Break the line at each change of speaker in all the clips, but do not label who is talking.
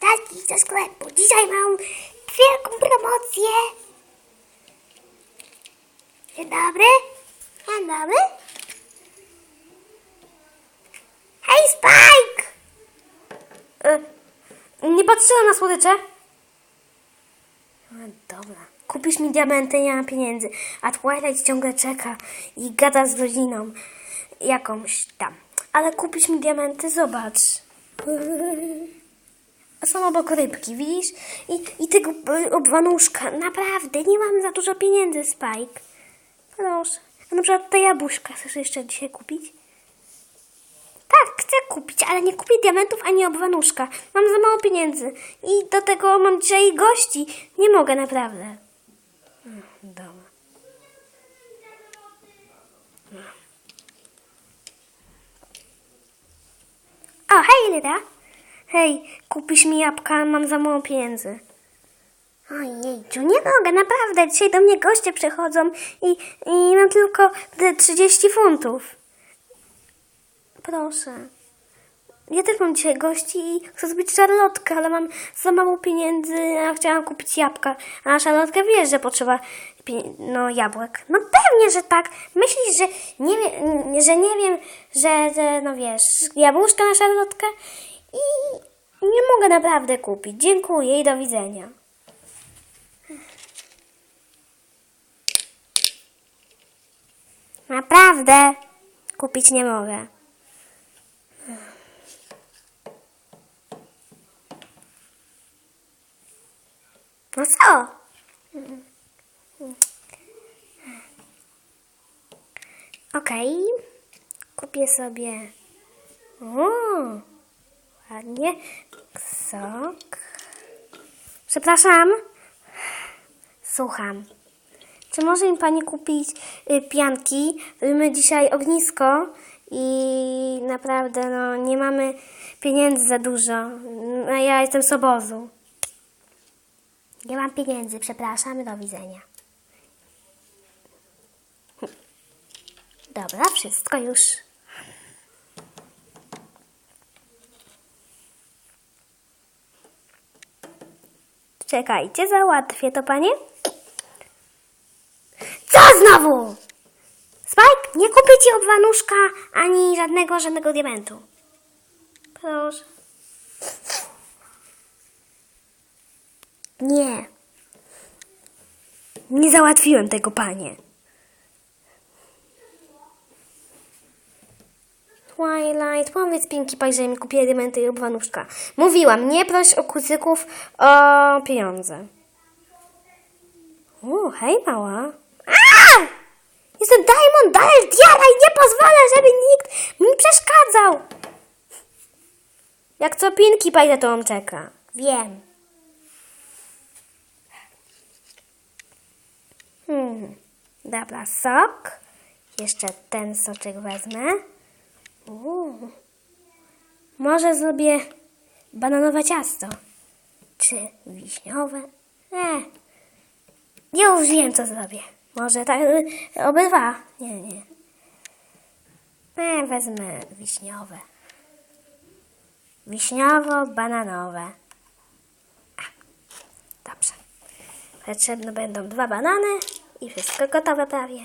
Taki do sklepu. Dzisiaj mam wielką promocję. Dzień dobry. Dzień dobry. Hej, Spike!
E, nie patrzyłam na słodycze. No dobra. Kupisz mi diamenty, nie mam pieniędzy. A Twilight ciągle czeka i gada z rodziną jakąś tam. Ale kupisz mi diamenty, zobacz. A są obok rybki, widzisz? I, i tego obwanuszka. Naprawdę, nie mam za dużo pieniędzy, Spike. Proszę. A na przykład te jabłuszka chcesz jeszcze dzisiaj kupić? Tak, chcę kupić, ale nie kupię diamentów ani obwanuszka. Mam za mało pieniędzy. I do tego mam dzisiaj gości. Nie mogę naprawdę. Mm, Dobra. O, hej, Lyra. Hej, kupisz mi jabłka, mam za mało pieniędzy. Ojejciu, nie mogę, naprawdę. Dzisiaj do mnie goście przychodzą i, i mam tylko te 30 funtów. Proszę. Ja też mam dzisiaj gości i chcę zrobić szarlotkę, ale mam za mało pieniędzy, a chciałam kupić jabłka. A szarlotkę wiesz, że potrzeba no, jabłek. No pewnie, że tak. Myślisz, że nie, wie, że nie wiem, że, że no wiesz, jabłuszka na szarlotkę i nie mogę naprawdę kupić. Dziękuję i do widzenia. Naprawdę kupić nie mogę. No co? Okej. Kupię sobie. O, ładnie. Sok. Przepraszam. Słucham. Czy może mi pani kupić y, pianki? My dzisiaj ognisko i naprawdę no, nie mamy pieniędzy za dużo. A ja jestem z obozu. Nie mam pieniędzy, przepraszam, do widzenia. Dobra, wszystko już. Czekajcie, załatwię to, panie. Co znowu? Spike, nie kupię ci obwanuszka ani żadnego, żadnego diamentu. Proszę. Nie. Nie załatwiłem tego, panie. Twilight, powiedz Pinkie Pie, że mi kupiła diamenty i obwanuszka. Mówiłam, nie proś o kuzyków o pieniądze. O, hej mała. A! Jestem Diamond Dale Diara i nie pozwolę, żeby nikt mi przeszkadzał. Jak co Pinkie Pie za tobą czeka. Wiem. Hmm. Dobra, sok. Jeszcze ten soczek wezmę. Uuu. Może zrobię bananowe ciasto. Czy wiśniowe? Nie. Ja już wiem, co zrobię. Może tak y, obydwa. Nie, nie. Nie, wezmę wiśniowe. Wiśniowo-bananowe. Dobrze. Potrzebne będą dwa banany i wszystko gotowe prawie.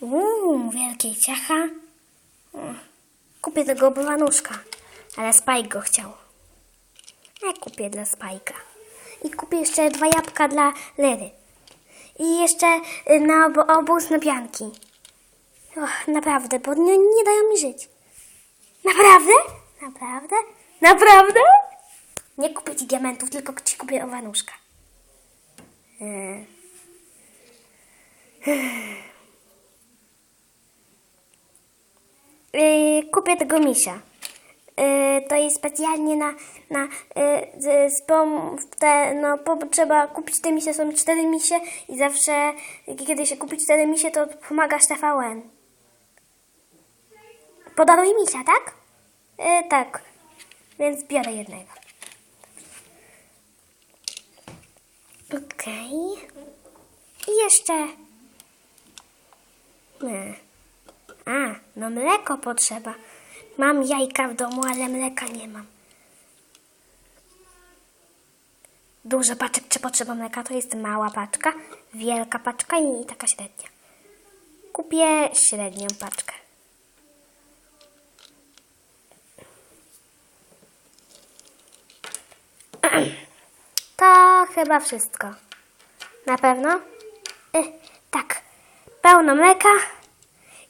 Uuu, wielkie ciacha. Mm. Kupię tego obywanuszka, ale Spike go chciał. Ja kupię dla Spajka. I kupię jeszcze dwa jabłka dla Lery. I jeszcze y, na ob obóz na pianki. Och, naprawdę, bo nie, nie dają mi żyć. Naprawdę? Naprawdę? Naprawdę? Nie kupię ci diamentów, tylko ci kupię owanuszka. Yy. Yy, kupię tego misia. Yy, to jest specjalnie na, na yy, z, pom, te, no, po, trzeba kupić te misie, są cztery misie i zawsze, kiedy się kupi cztery misie, to pomagasz TVN. Podaruj misia, tak? Yy, tak, więc biorę jednego. Okej. I jeszcze Nie. A, no mleko potrzeba. Mam jajka w domu, ale mleka nie mam. Duża paczek, czy potrzeba mleka? To jest mała paczka, wielka paczka i taka średnia. Kupię średnią paczkę. To chyba wszystko. Na pewno? Y, tak. Pełno mleka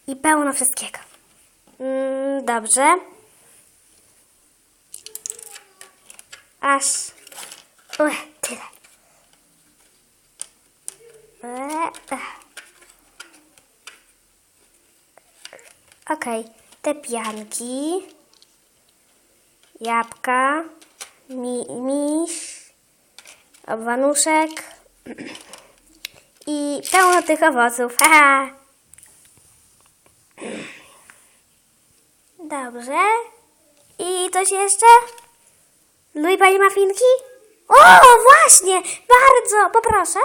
i pełno wszystkiego. Mm, dobrze. Aż. Ue, tyle. E, e. Okej, te pianki, jabłka, mi, miś, obwanuszek i pełno tych owoców. Haha. Dobrze. I coś jeszcze? Lubi Pani mafinki? O, właśnie! Bardzo, poproszę.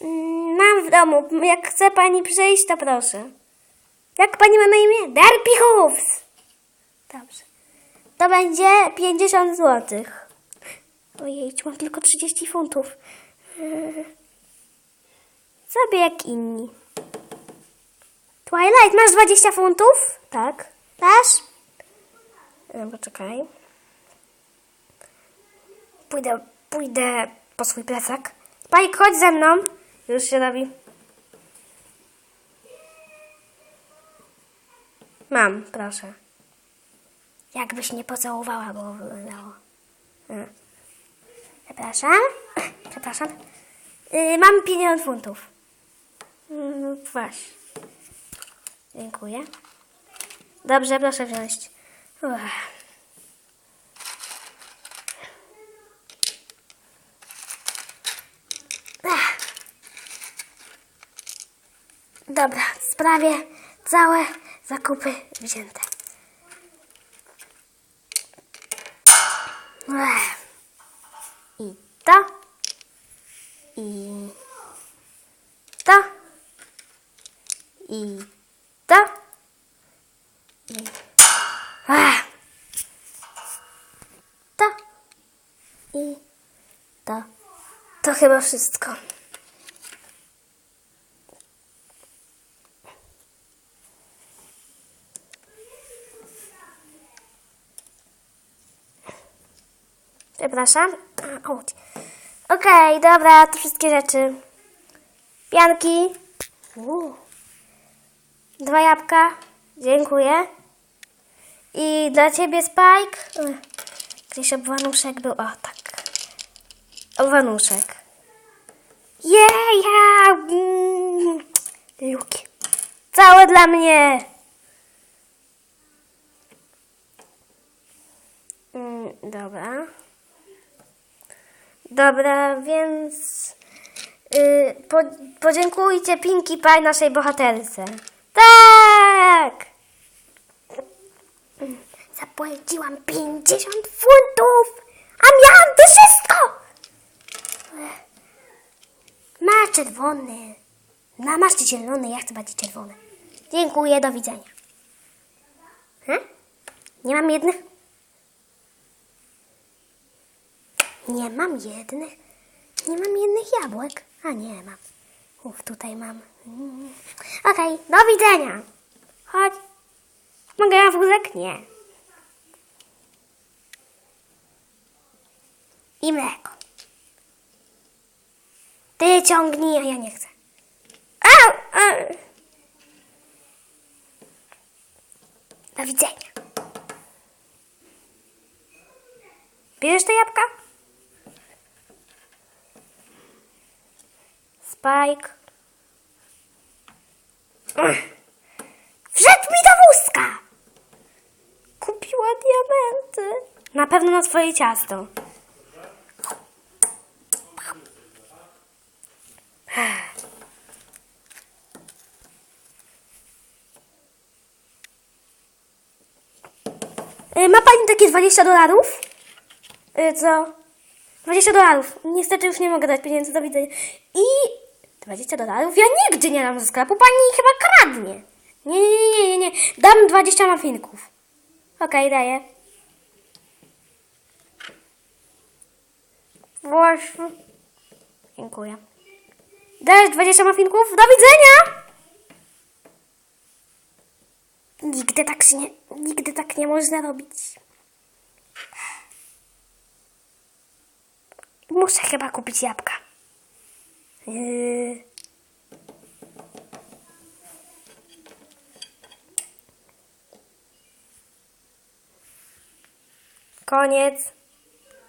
Mm, Mam w domu. Jak chce Pani przyjść, to proszę. Jak Pani ma na imię? Hooves. Dobrze. To będzie 50 złotych. Ojej, mam tylko 30 funtów. Yy, Sobie jak inni. Twilight, masz 20 funtów? Tak. Dasz? E, Poczekaj. Pójdę, pójdę po swój plecak. Spike, chodź ze mną. Już się robi. Mam, proszę. Jakbyś nie pocałowała, bo wyglądało. E. Przepraszam. Przepraszam. Y, mam 50 funtów. Mm, Właśnie. Dziękuję. Dobrze, proszę wziąć. Uff. Ach. Dobra, sprawie całe zakupy wzięte. I to. I to. I to. I to. I to. To chyba wszystko. Przepraszam. Auć. Okej, dobra, to wszystkie rzeczy. Pianki. Uuu. Dwa jabłka. Dziękuję. I dla ciebie Spike. Gdzieś obwanuszek był. O, tak. Obwanuszek. Jej, ja. Mm. Całe dla mnie. Mm, dobra. Dobra, więc yy, po, podziękujcie Pinkie Pie naszej bohaterce. Tak! Zapłaciłam 50 funtów, a miałam to wszystko! Masz czerwony. No, masz zielony, ja chcę bardziej czerwony. Dziękuję, do widzenia. Hm? Nie mam jednych? Nie mam jednych. Nie mam jednych jabłek. A nie mam. Uf, tutaj mam. Mm. Okej, do widzenia. Chodź. Mogę ja wózek? Nie. I mleko. Ty ciągnij, a ja nie chcę. Au, au. Do widzenia. Bierzesz te jabłka? Spike. Wszedł mi do wózka! Kupiła diamenty. Na pewno na swoje ciasto. Y, Ma pani takie 20 dolarów? Y, Co? 20 dolarów. Niestety już nie mogę dać pieniędzy, do widzenia. I 20 dolarów? Ja nigdy nie dam ze sklepu, pani chyba kradnie. Nie, nie, nie, nie, nie. Dam 20 mafinków. Okej, daję. Właśnie. Dziękuję. Dajesz 20 mafinków? Do widzenia! Nigdy tak się nie, nigdy tak nie można robić. Muszę chyba kupić jabłka. Koniec.